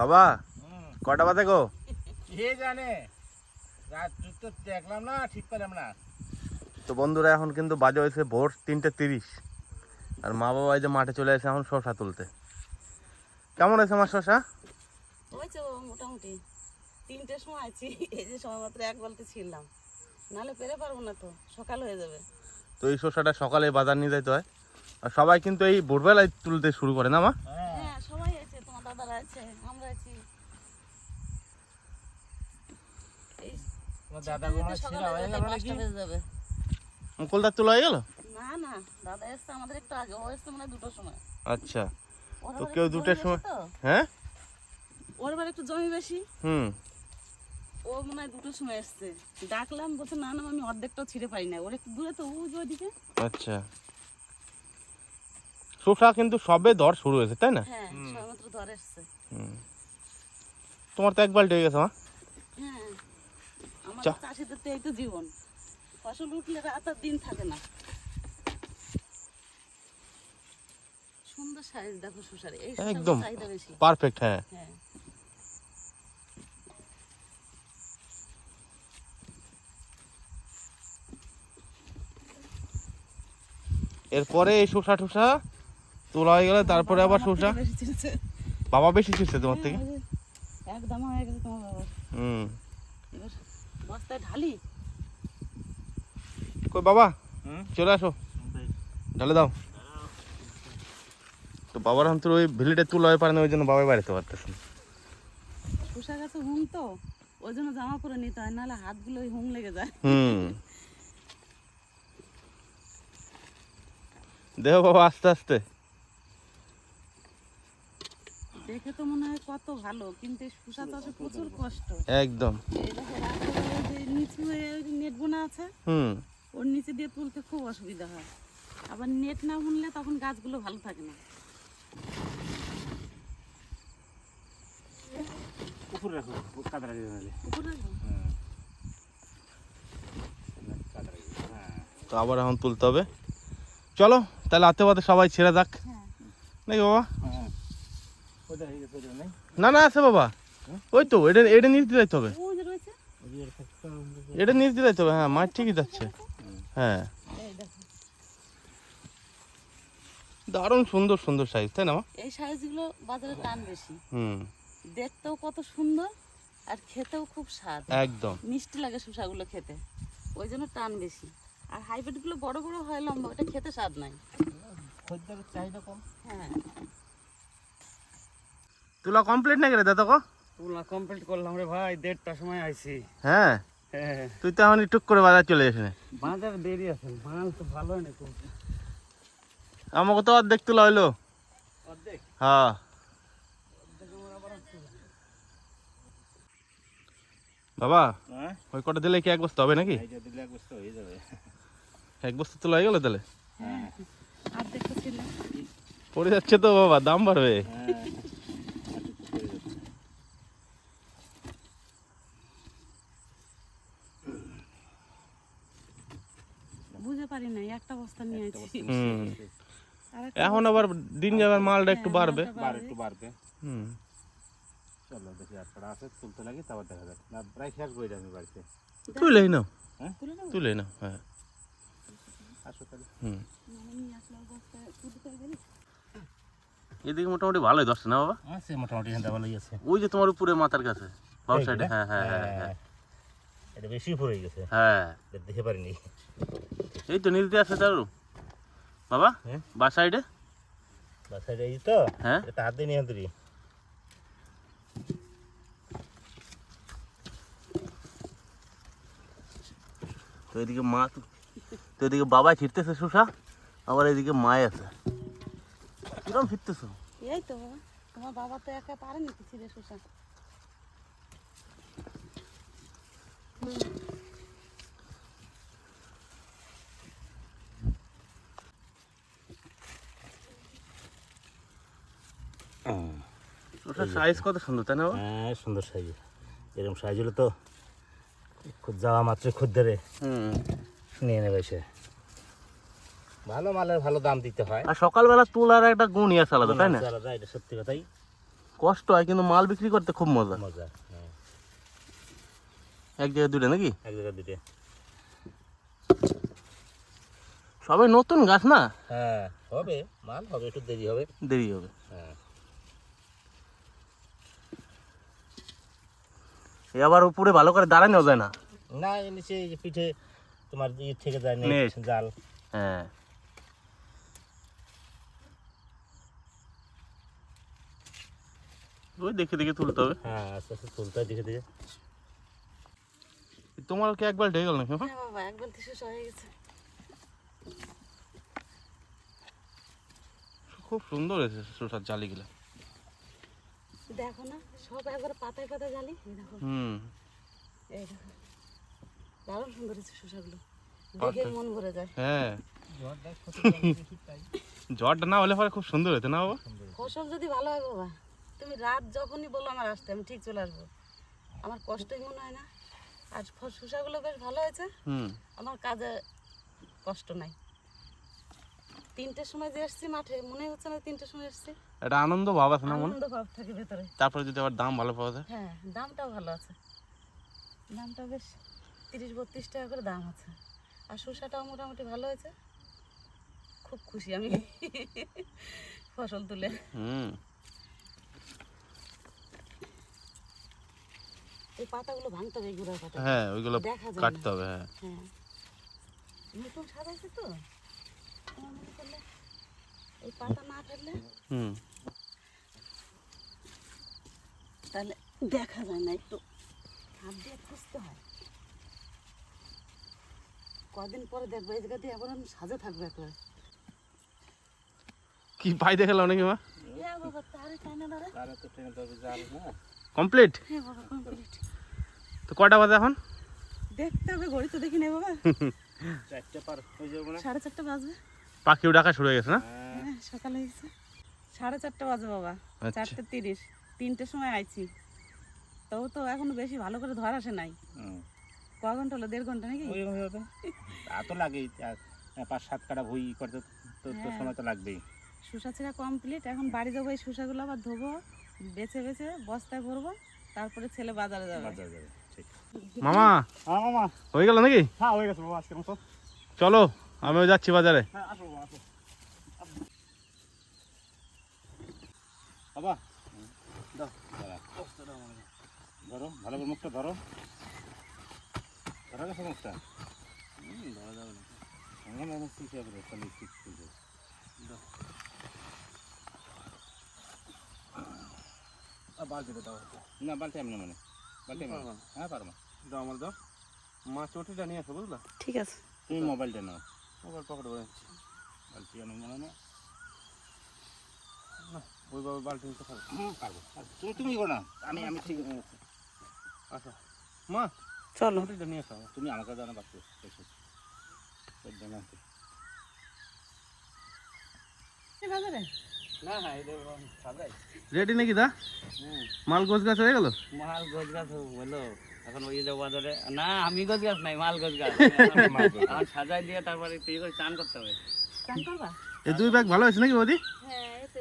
বাবা কটা বাজে গো? কে জানে? রাত তো দেখলাম না ঠিক পেলাম না। তো বন্ধুরা এখন কিন্তু বাজে হয়েছে ভোর তিনটে তিরিশ। আর মা বাবা এই যে মাঠে চলে এসে এখন শশা তুলতে। কেমন হয়েছে আমার শশা? হয়েছে মোটামুটি। তিনটের সময় আছি এই যে সময় মাত্র এক বালতি ছিলাম নাহলে পেরে পারব না তো সকাল হয়ে যাবে। তো এই শসাটা সকালে বাজার নিয়ে যেতে হয়। আর সবাই কিন্তু এই ভোরবেলায় তুলতে শুরু করে না মা? হ্যাঁ হ্যাঁ সবাই আছে তোমার দাদারা আছে আমরা আছি। হয়ে মুকুলদার তোলা হয়ে গেল? না না দাদা এসছে আমাদের একটু আগে ও এসছে মানে দুটোর সময়। আচ্ছা। তো কেউ দুটোর সময়- হ্যাঁ? ওর একটু জমি বেশি। হুম। ও মনে হয় দুটোর সময় এসছে। ডাকলাম বলছে না না আমি অর্ধেকটাও ছিঁড়ে পাই না ওর একটু দূরে তো ও যে ওইদিকে। আচ্ছা। শসা কিন্তু সবে দর শুরু হয়েছে তাই না? হ্যাঁ। তোমার তো এক বাল্টি হয়ে গেছে মা। আমার চা- চাষিদের তো এই তো জীবন। ফসল উঠলে রাত আর দিন থাকে না। সুন্দর সাইজ দেখো সুসারে। একদম। পারফেক্ট হ্যাঁ। এরপরে এই শসা টসা তোলা হয়ে গেলে তারপরে আবার শসা বেশি ছিঁড়েছে। বাবা বেশি ছিটছে তোমার থেকে? হ্যাঁ, ওই যে একদম হয়ে গেছে তোমার বাবার হুম। এবার বস্তায় ঢালি। কই বাবা? হুম? চলে আসো। ঢালে দাও। তো বাবার হাম তোর ওই ভিলিটা তুলা হয়ে পারে না ওই জন্য বাবাই বাড়িতে পারতেছে না। গাছে হুম তো ওই জন্য জামা পরে নিতে হয় নাহলে হাতগুলো ওই হুম লেগে যায়। হুম। দেহ বাবা আস্তে আস্তে। দেখে তো মনে হয় কত ভালো কিন্তু শসা চাষে প্রচুর কষ্ট। একদম। এই দেখো রাত্রেবেলায় যে নিচু নেট বোনা আছে হুম। ওর নিচে দিয়ে তুলতে খুব অসুবিধা হয়। আবার নেট না বুনলে তখন গাছগুলো ভালো থাকে না। উপরে রাখো কাদরা দিয়ে উপরে রাখো। হ্যাঁ তো আবার এখন তুলতে হবে। চলো তাহলে হাতে পাতে সবাই ছেড়ে যাক। হ্যাঁ। নাকি বাবা হ্যাঁ ওটা হয়ে গেছে ওটা নেই না না আছে বাবা। ওই তো এটা এটা নিচ যাইতে হবে। এটা নিচ যাইতে হবে হ্যাঁ মাঠ ঠিকই যাচ্ছে। হ্যাঁ। এই দারুণ সুন্দর সুন্দর সাইজ তাই না মা? এই সাইজগুলো বাজারে টান বেশি। হুম। দেখতেও কত সুন্দর আর খেতেও খুব স্বাদ। একদম। মিষ্টি লাগে শসাগুলো খেতে। ওই জন্য টান বেশি। আর হাইব্রিডগুলো বড় বড় হয় লম্বা ওটা খেতে স্বাদ নাই। খদ্দেরের চাহিদা কম? হ্যাঁ। তুলা কমপ্লিট নাকি রে দাদা তুলনা কমপ্লিট করলাম রে ভাই দেড়টার সময় আইছি। হ্যাঁ? হ্যাঁ। তুই তো এখন টুক করে বাজার চলে যাস না বাজার দেরি আছে মাল তো ভালো হয় না তো আমাকে তো অর্ধেক তোলা হইল। অর্ধেক? হ্যাঁ। বাবা হ্যাঁ? ওই কটা দিলে কি এক বস্তা হবে নাকি? দিলে এক বস্তা হয়ে যাবে। এক বস্তা তোলা হয়ে গেলো তাহলে? হ্যাঁ। পড়ে যাচ্ছে তো বাবা দাম বাড়বে হ্যাঁ বুঝে পারি নাই একটা বস্তা নিয়ে আছি হুম। আর একটা এখন আবার দিন যাবার মালটা একটু হ্যাঁ, বাড়বে। একটু বাড়বে। হুম। চলো দেখি আর আছে তুলতে লাগি তারপর দেখা যাক। না প্রায় শেষ করে আমি বাড়িতে। তুলেই নাও। তুলে নেব? তুলে নাও হ্যাঁ। আসো তাহলে। হুম। মানে এদিকে মোটামুটি ভালোই দশটা না বাবা? আছে মোটামুটি এখানটা ভালোই আছে। ওই যে তোমার উপরে মাথার কাছে বাম সাইডে হ্যাঁ হ্যাঁ হ্যাঁ হ্যাঁ। এটা বেশি পড়ে গেছে। হ্যাঁ। এটা দেখে পারিনি। এই তো দিয়ে আছে তার বাবা হ্যাঁ? বা সাইডে এই তো? হ্যাঁ? এটা হাত নিয়ে তো এদিকে মা তো এদিকে বাবা ফিরতেছে শুষা আবার এদিকে মায় আছে। কিরম ফিরতেছো? এই তো বাবা। তোমার বাবা তো একা পারেনি তো ছিঁড়ে শসা সাইজ কত সুন্দর তাই না হ্যাঁ সুন্দর সাইজ এরকম সাইজ হলে তো খুব যাওয়া মাত্র খদ্দারে নিয়ে নেবে সে। ভালো মালের ভালো দাম দিতে হয়। আর সকালবেলা তোলার একটা গুণই আছে আলাদা তাই না? আলাদা এটা সত্যি কথাই। কষ্ট হয় কিন্তু মাল বিক্রি করতে খুব মজা। মজা হ্যাঁ। এক জায়গায় দুটো নাকি? এক জায়গা দুটো সবাই নতুন গাছ না? হ্যাঁ হবে মাল হবে একটু দেরি হবে। দেরি হবে। এ আবার উপরে ভালো করে দাঁড়ানো যায় না। না এ নিচে পিঠে তোমার ইয়ে থেকে যায় নেট। জাল। হ্যাঁ। ওই দেখে দেখে তুলতে হবে। হ্যাঁ আস্তে আস্তে তুলতে হয় ধীরে ধীরে তোমার কি একবার ঢেকে গেল নাকি হ্যাঁ? হ্যাঁ বাবা এক বালতি শেষ হয়ে গেছে। খুব সুন্দর হয়েছে শসার জালিগুলো। দেখো না সব একবার পাতায় পাতায় জালি। দেখো। হুম। এই দেখো। দারুণ সুন্দর হয়েছে শসাগুলো। দেখে মন ভরে যায়। হ্যাঁ। জ্বরটা না হলে পরে খুব সুন্দর হতো না বাবা? ফসল যদি ভালো হয় বাবা তুমি রাত যখনই বলো আমার আসতে আমি ঠিক চলে আসব। আমার কষ্টই মনে হয় না। আর শসাগুলো বেশ ভালো হয়েছে। হুম। আমার কাজে কষ্ট নাই। তিনটের সময় যে এসছি মাঠে মনে হচ্ছে না তিনটের সময় এসছি। একটা আনন্দ ভাব আছে না মনে? আনন্দ ভাব থাকে ভেতরে। তারপরে যদি আবার দাম ভালো পাওয়া যায়? হ্যাঁ দামটাও ভালো আছে। দামটা বেশ তিরিশ বত্রিশ টাকা করে দাম আছে। আর শসাটাও মোটামুটি ভালো হয়েছে। খুব খুশি আমি। ফসল তুলে। হুম। এই পাতাগুলো ভাঙতে হবে পাতা। হ্যাঁ ওইগুলো কাটতে হবে হ্যাঁ। হ্যাঁ। নতুন সাজাইছে তো। করলে এই পাতা না ফেললে হুম। তাহলে দেখা যায় না একটু। হাত দিয়ে খুঁজতে হয়। কদিন পরে দেখব এই জায়গা দিয়ে আবার আমি সাজে থাকব একবার কি পাই দেখে নাকি মা? হ্যাঁ কমপ্লিট? হ্যাঁ কমপ্লিট। তো কটা বাজে এখন? দেখতে হবে ঘড়ি তো দেখি নেই বাবা। চারটে পার হয়ে যাবে না সাড়ে চারটে বাজবে। পাখিও ডাকা শুরু হয়ে গেছে না? হ্যাঁ হ্যাঁ সকালে গেছে সাড়ে চারটে বাজে বাবা আচ্ছা। চারটে তিরিশ। তিনটের সময় আইছি। তবু তো এখনও বেশি ভালো করে ধর আসে নাই। ক ঘণ্টা হলো? দেড় ঘণ্টা নাকি? তা। তো লাগেই। পাঁচ সাত কাটা ভুই করতে তো তো হ্যাঁ। সময় তো লাগবেই। শুষা ছেঁড়া কমপ্লিট এখন বাড়ি যাব এই শুষাগুলো আবার ধোবো বেছে বেছে বস্তায় ভরবো তারপরে ছেলে বাজারে যাবে। বাজার যাবে ঠিক। মামা হ্যাঁ মামা। হয়ে গেল নাকি? হ্যাঁ হয়ে গেছে বাবা আজকের মতো। চলো। আমিও যাচ্ছি বাজারে। হ্যাঁ বাবা। ধরো ভালো করে মুখটা ধরো। ধরা গেছে মুখটা। ধরা যাবে না। আমার তাহলে। বালতিটা দাও। না বালতি আমি না। মানে বালতি। হ্যাঁ পারব। দাও আমার দাও। মা চটিটা নিয়ে আসো বুঝলা? ঠিক আছে। তুমি মোবাইলটা নাও। মোবাইল পকেটে করে বালতি আমি মনে না। ওইভাবে বালতি নিতে পারব। পারব। তুমি তুমি করো না। আমি আমি ঠিক আছে। আচ্ছা। মা চলো। নিয়ে আসো তুমি আমাকে জানা পাচ্ছ সাজাই রেডি নাকি দা? মাল গোছ গাছ হয়ে গেল? মাল গোছ গাছ বলো এখন ওই যে বাজারে না আমি গোছ গাছ নাই মাল গোছ গাছ আর সাজাই দিয়ে তারপরে তুই করে চান করতে হবে? চান করবা? এই দুই ব্যাগ ভালো হয়েছে নাকি বৌদি? হ্যাঁ আছে?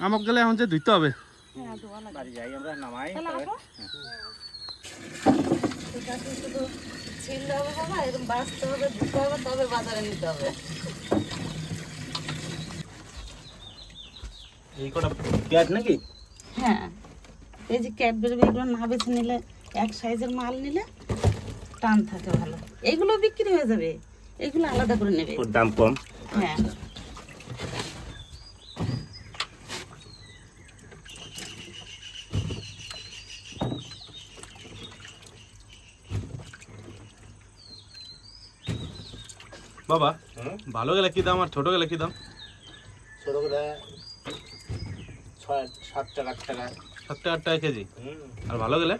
আমাকে গেলে এখন যে ধুইতে হবে। হ্যাঁ, ধোয়া লাগে। বাড়ি যাই আমরা নামাই তাহলে তবে- আসো। ঠিক আছে, শুধু ছিলতে হবে বাবা, এরকম বাছতে হবে, ধুতে হবে, তবে বাজারে নিতে হবে। এই কটা পেঁয়াজ নাকি? হ্যাঁ। এই যে এগুলো না বেছে নিলে এক সাইজের মাল নিলে টান থাকে ভালো। এইগুলো বিক্রি হয়ে যাবে। এগুলো আলাদা করে নেবে। ওর দাম কম। হ্যাঁ। বাবা ভালো গেলে কি দাম আর ছোট গেলে কি দাম? ছোটো করে ছয় সাত টাকা আট টাকা সাত টাকা আট টাকা কেজি আর ভালো গেলে?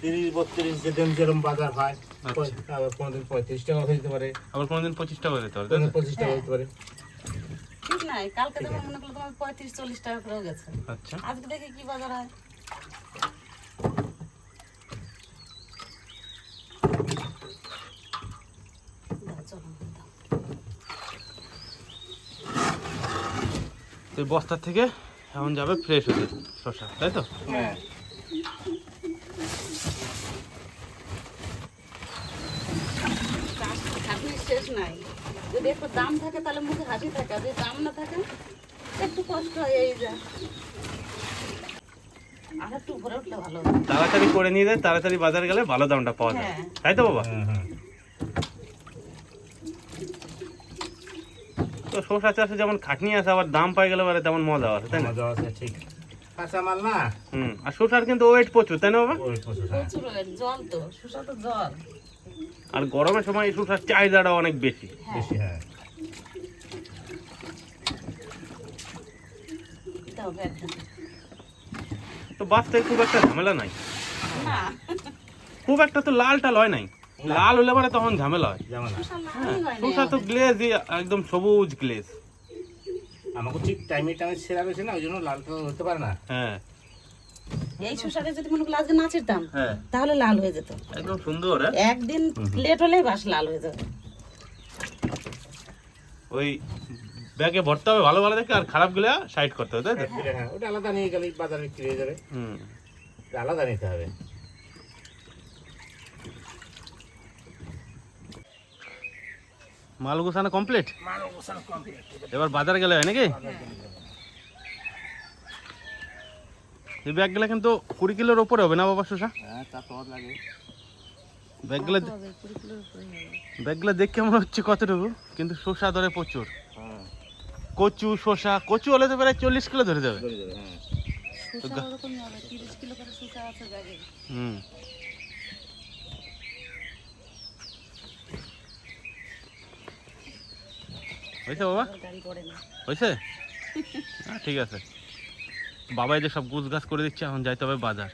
তিরিশ বত্রিশ যেদিন যেরকম বাজার হয় আচ্ছা। আবার কোনোদিন পঁয়ত্রিশ টাকা হয়ে যেতে পারে। আবার কোনোদিন পঁচিশ টাকা দিতে হবে তাই পঁচিশ টাকা হতে পারে। ঠিক নাই কালকে দেখো মনে করল তোমার পঁয়ত্রিশ চল্লিশ টাকা করেও গেছে। আচ্ছা। আজকে দেখে কি বাজার হয়। দাও, চলো, দাও। তো এই বস্তার থেকে এখন যাবে ফ্রেশ হতে শশা তাই তো? হ্যাঁ। শেষ নাই। যদি একটু দাম থাকে তাহলে মুখে হাসি থাকে যদি দাম না থাকে একটু কষ্ট হয় এই যা। আর একটু উপরে উঠলে ভালো তাড়াতাড়ি করে নিয়ে যায় তাড়াতাড়ি বাজার গেলে ভালো দামটা পাওয়া যায়। হ্যাঁ। তাই তো বাবা হ্যাঁ হ্যাঁ তো শসা চাষে যেমন খাটনি আছে আবার দাম পাই গেলে পরে তেমন মজা আছে তাই না? মজা আছে ঠিক। কাঁচা মাল না? হুম আর শসার কিন্তু ওয়েট প্রচুর তাই না বাবা? প্রচুর হ্যাঁ। জল তো শসা তো জল আর গরমের সময় এই শসার চাহিদাটা অনেক বেশি। হ্যাঁ। বেশি হ্যাঁ। তো বাঁচতে খুব একটা ঝামেলা নাই। খুব একটা তো লাল টাল হয় নাই। লাল হলে পরে তখন ঝামেলা হয়। যেমন শসা হয়। তো গ্লেজ একদম সবুজ গ্লেজ আমাকে ঠিক টাইমে টাইমে সেরা বেশি না ওই জন্য লাল তো হতে পারে না। হ্যাঁ। এই শসাটা যদি মনে করো আজকে না ছিড়তাম হ্যাঁ। তাহলে লাল হয়ে যেত। একদম সুন্দর হ্যাঁ? একদিন লেট হলেই বাস লাল হয়ে যাবে। ওই ব্যাগে ভরতে হবে ভালো ভালো দেখে আর খারাপগুলো সাইড করতে হবে তাই তো? হ্যাঁ ওটা আলাদা নিয়ে গেলে বাজারে বিক্রি হয়ে যাবে। হুম। আলাদা নিতে হবে। মাল গোছানো কমপ্লিট এবার বাজার গেলে হয় নাকি? এই ব্যাগগুলো কিন্তু কুড়ি কিলোর ওপরে হবে না বাবা শোষা হ্যাঁ ব্যাগগুলো ব্যাগগুলো দেখে মনে হচ্ছে কতটুকু কিন্তু শসা ধরে প্রচুর। হ্যাঁ। কচু শসা কচু হলে তো প্রায় চল্লিশ কিলো ধরে যাবে। ধরে যাবে হ্যাঁ শসা ওরকমই হবে তিরিশ কিলো করে শসা আছে ব্যাগে হুম হয়েছে বাবা? গাড়ি করে না। হয়েছে? হ্যাঁ ঠিক আছে। বাবা এদের সব গুছ গাছ করে দিচ্ছে এখন যাইতে হবে বাজার।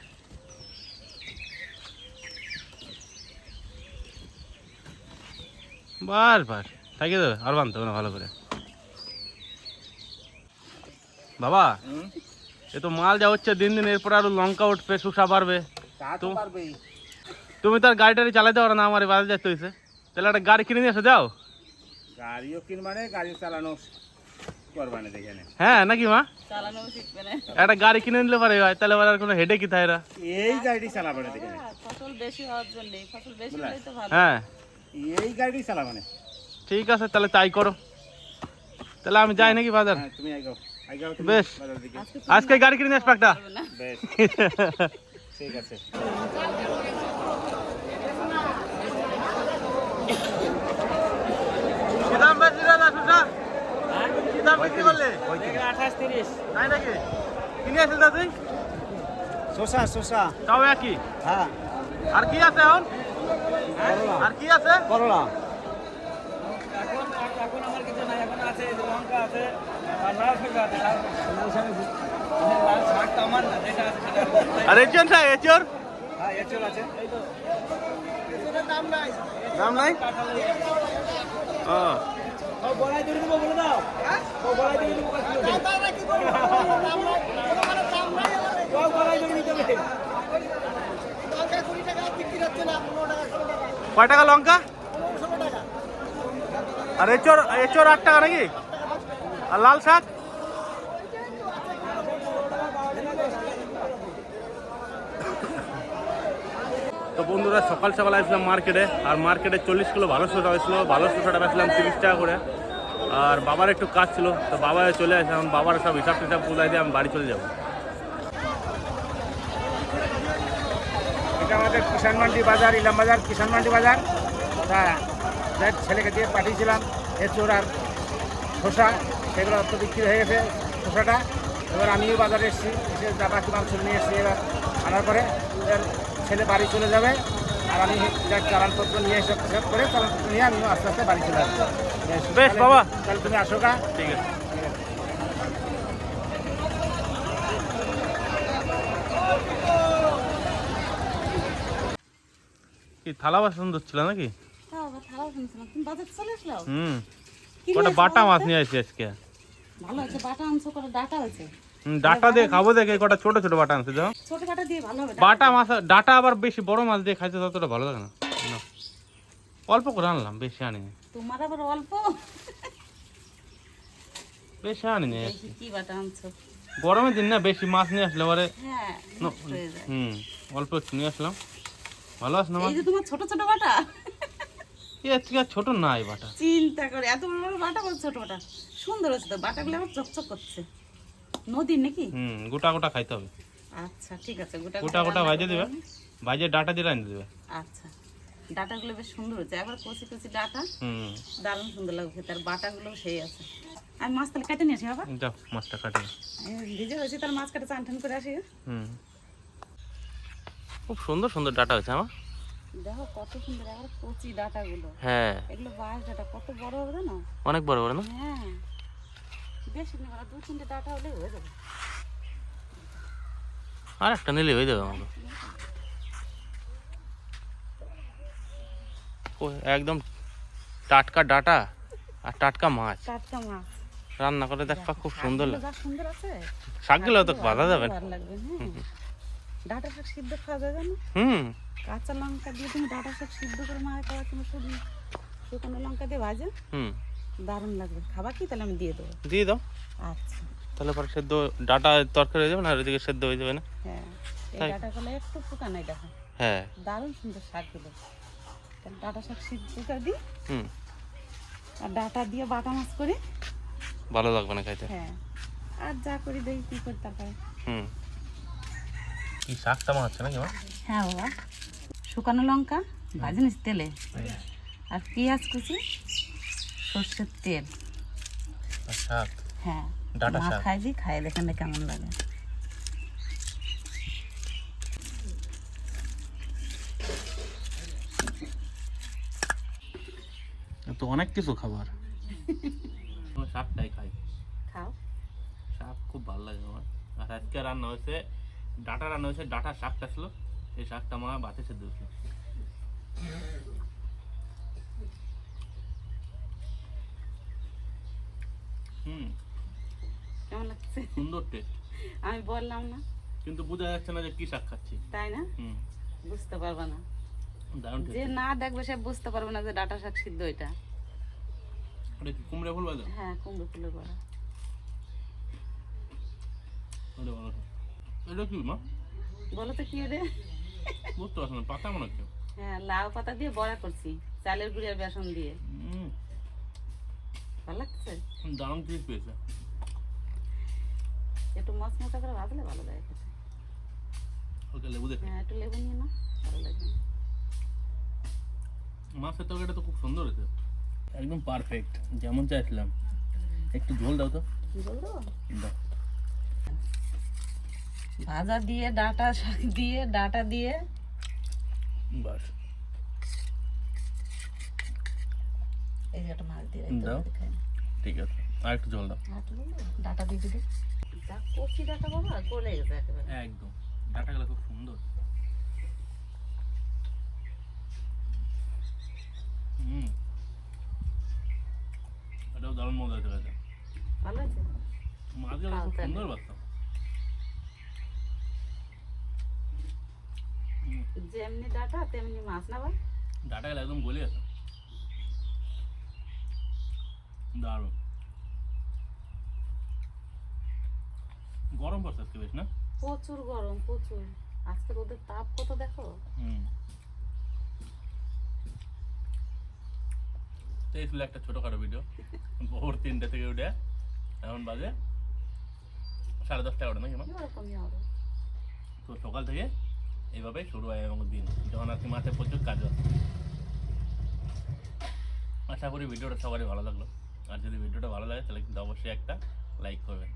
বার বার থাকি দেবে আর বানতে হবে না ভালো করে। বাবা এ তো মাল যা হচ্ছে দিন দিন এরপর আরও লঙ্কা উঠবে শুষা বাড়বে। তুমি তো আর গাড়ি টাড়ি চালাতে পারো না আমার বাজার যেতে হয়েছে তাহলে একটা গাড়ি কিনে নিয়ে এসে যাও। গাড়ি চালানো করবানে হ্যাঁ নাকি মা? চালানো শিখবে না। একটা গাড়ি কিনে নিলে পারে হয় তাহলে আর কোনো হেডে কি এই গাড়ি নে হ্যাঁ, ফসল বেশি হওয়ার জন্য ফসল বেশি বুঝলা? তো ভালো। হ্যাঁ। এই গাড়ি চালাবানে ঠিক আছে তাহলে তাই করো। তাহলে আমি যাই নাকি বাজার? হ্যাঁ তুমি আইগাও আইগাও বেশ। আজকে গাড়ি কিনে আসবে একটা? বেশ। ঠিক আছে। দাম বেশি দাদা সুসা কি দাম বিক্রি করলে আঠাশ তিরিশ। তাই নাকি? কিনে আসিস দাদা তুই? শোষা শোষা তাও একই? হ্যাঁ। আর কি আছে এখন? আর কি আছে? করলা। আর এচন স্যার দাম নাই? ও। কয় টাকা লঙ্কা? আর এচর এচর আট টাকা নাকি? আর লাল শাক? তো বন্ধুরা, সকাল সকাল আসলাম মার্কেটে, আর মার্কেটে চল্লিশ কিলো ভালো শসা হয়েছিল ভালো শসাটা বেচলাম তিরিশ টাকা করে। আর বাবার একটু কাজ ছিল, তো বাবা চলে আসে, এখন বাবার সব হিসাব টিসাব বুঝাই দিয়ে আমি বাড়ি চলে যাব। এটা আমাদের কিষান মান্ডি বাজার, ইলাম বাজার কিষান মান্ডি বাজার। যার ছেলেকে দিয়ে পাঠিয়েছিলাম এচোর আর শসা, সেগুলো অত বিক্রি হয়ে গেছে, শসাটা। এবার আমিও বাজারে এসেছি, এসে কি মাংস নিয়ে এসেছি, এবার আনার পরে ছেলে বাড়ি চলে যাবে। আর আমি চালানপত্র নিয়ে এসে সব করে চালানপত্র নিয়ে আমিও আস্তে আস্তে বাড়ি চলে আসব। বেশ, বাবা। তাহলে তুমি আসো গা। ঠিক আছে। কি থালা বাসন ধরছিল নাকি? আসলো? হুম। কি কটা বাটা মাছ নিয়ে আসি আজকে? ভালো আছে বাটা আনছো করে ডাটা হুম, ডাটা দিয়ে খাব দেখে কটা ছোট ছোট বাটা আনছে দেখো ছোট বাটা দিয়ে ভালো হবে বাটা মাছ ডাটা আবার বেশি বড় মাছ দিয়ে খাইতে ততটা ভালো লাগে না। অল্প করে আনলাম বেশি আনি তোমার আবার অল্প? বেশি দেখি কি বাটা আনছো? গরমের দিন না বেশি মাছ নিয়ে আসলে পরে হ্যাঁ হুম অল্প একটু নিয়ে আসলাম। ভালো আছে না এই যে তোমার ছোট ছোট বাটা? ছোট নাই বাটা। চিন্তা করে এত বড় বাটা বড় ছোট বাটা। সুন্দর হচ্ছে তো বাটাগুলো আবার চকচক করছে। নদীর নাকি? হুম গোটা গোটা খাইতে হবে। আচ্ছা ঠিক আছে গোটা গোটা গোটা ভাজে দিবে ভাজে ডাটা দিয়ে রাঁধে দেবে। আচ্ছা ডাটাগুলো বেশ সুন্দর হচ্ছে একবার কচি কচি ডাটা হুম। দারুণ সুন্দর খেতে আর বাটাগুলো সেই আছে। আমি মাছ তাহলে কেটে নিয়ে আসি বাবা। যাও মাছটা কাটে। ভিজে হয়েছি তাহলে মাছ কাটে চান করে আসি হুম। খুব সুন্দর সুন্দর ডাটা হয়েছে আমার দেখো কত সুন্দর একবার কচি ডাটাগুলো। হ্যাঁ। এগুলো বাঁশ ডাটা কত বড় হবে জানো? অনেক বড় বড় না? হ্যাঁ। বেশি নেই দু তিনটে ডাটা হলে হয়ে যাবে। আর একটা নিলে হয়ে যাবে আমাকে। একদম টাটকা ডাটা আর টাটকা মাছ। টাটকা মাছ। রান্না করে দেখবা খুব সুন্দর লাগে। সুন্দর আছে। শাকগুলো তো বাঁধা যাবে না। হ্যাঁ। ডাটা শাক সিদ্ধ খাওয়া যাবে না হুম। কাঁচা লঙ্কা দিয়ে তুমি ডাটা শাক সিদ্ধ করে মায়ের খাওয়া তুমি শুধু শুকনো লঙ্কা দিয়ে ভাজে। হুম। দারুণ লাগবে। খাবা কি? তাহলে আমি দিয়ে দেবো। দিয়ে দাও। আচ্ছা। তাহলে পরে সেদ্ধ ডাটা তরকারি হয়ে যাবে না আর এদিকে সেদ্ধ হয়ে যাবে না। হ্যাঁ। এই? ডাটাগুলো একটু ফুটা নাই দেখো। হ্যাঁ। দারুণ সুন্দর শাকগুলো। তাহলে ডাটা শাক সিদ্ধ করে দিই। হুম। আর ডাটা দিয়ে বাটা মাছ করে। ভালো লাগবে না খাইতে। হ্যাঁ। আর যা করি দেখি কী করি তারপরে। হুম। কি শাক তেমন হচ্ছে নাকি হ্যাঁ বাবা। শুকানো লঙ্কা ভাজি নিস তেলে। আর পেঁয়াজ কুচি। সর্ষের তেল। শাক? হ্যাঁ। ডাঁটা শাক। খাই দেখেন কেমন লাগে। তো অনেক কিছু খাবার। শাকটাই খাই। খাও। শাক খুব ভালো লাগে আমার। আর আজকে রান্না হয়েছে ডাটা রান্না হয়েছে ডাটা শাকটা ছিল। সেই শাকটা মা বাতে সেদ্ধ হুম। কেমন লাগছে? সুন্দর টেস্ট আমি বললাম না। কিন্তু বোঝা যাচ্ছে না যে কি শাক খাচ্ছি। তাই না? হুম। বুঝতে পারবে না। যে না দেখবে সে বুঝতে পারবে না যে ডাটা শাক সিদ্ধ এটা। ওটা কি কুমড়ে ফুল বাজা হ্যাঁ কুমড়ো ফুলের বড়া। ওটা ভালো এটা কি মা? বলো তো কি রে বুঝতে পারছি না পাতা মনে হচ্ছে হ্যাঁ লাউ পাতা দিয়ে বড়া করছি চালের গুঁড়ি আর বেসন দিয়ে। ভালো লাগছে? দারুণ টেস্ট পেয়েছে। একটু মশ মশা করে ভাজলে ভালো লাগে খেতে। ওকে লেবু দেখে। হ্যাঁ একটু লেবু নিয়ে না ভালো লাগবে। মাছের তরকারিটা তো খুব সুন্দর হয়েছে। একদম পারফেক্ট যেমন চাইছিলাম। একটু ঝোল দাও তো। কি বলব? দাও। ভাজা দিয়ে ডাটা শাক দিয়ে ডাটা দিয়ে। বাস এই যে একটা মাছ দিয়ে দাও। ঠিক আছে। আর একটু ঝোল দাও ডাটা দিয়ে কচি ডাটা বাবা গলে গেছে একেবারে। একদম। ডাটাগুলো খুব সুন্দর। হুম। এটাও দারুণ মজা হয়েছে গেছে ভালো আছে মাছগুলো খুব সুন্দর বাচ্চা। যেমনি ডাটা তেমনি মাছ না ভাই? ডাটাগুলো একদম গলে আছে দারুণ। গরম পড়ছে আজকে বেশ না? প্রচুর গরম প্রচুর। আজকে রোদের তাপ কত দেখো? হুম। এই ছিল একটা ছোটোখাটো ভিডিও ভোর তিনটে থেকে উঠে এখন বাজে সাড়ে দশটা এগারোটা নাকি? তো সকাল থেকে এইভাবে শুরু হয় আমার দিন। যখন আর কি মাঠে প্রচুর কাজ আশা করি ভিডিওটা সবারই ভালো লাগল। আর যদি ভিডিওটা ভালো লাগে তাহলে কিন্তু অবশ্যই একটা লাইক করবেন।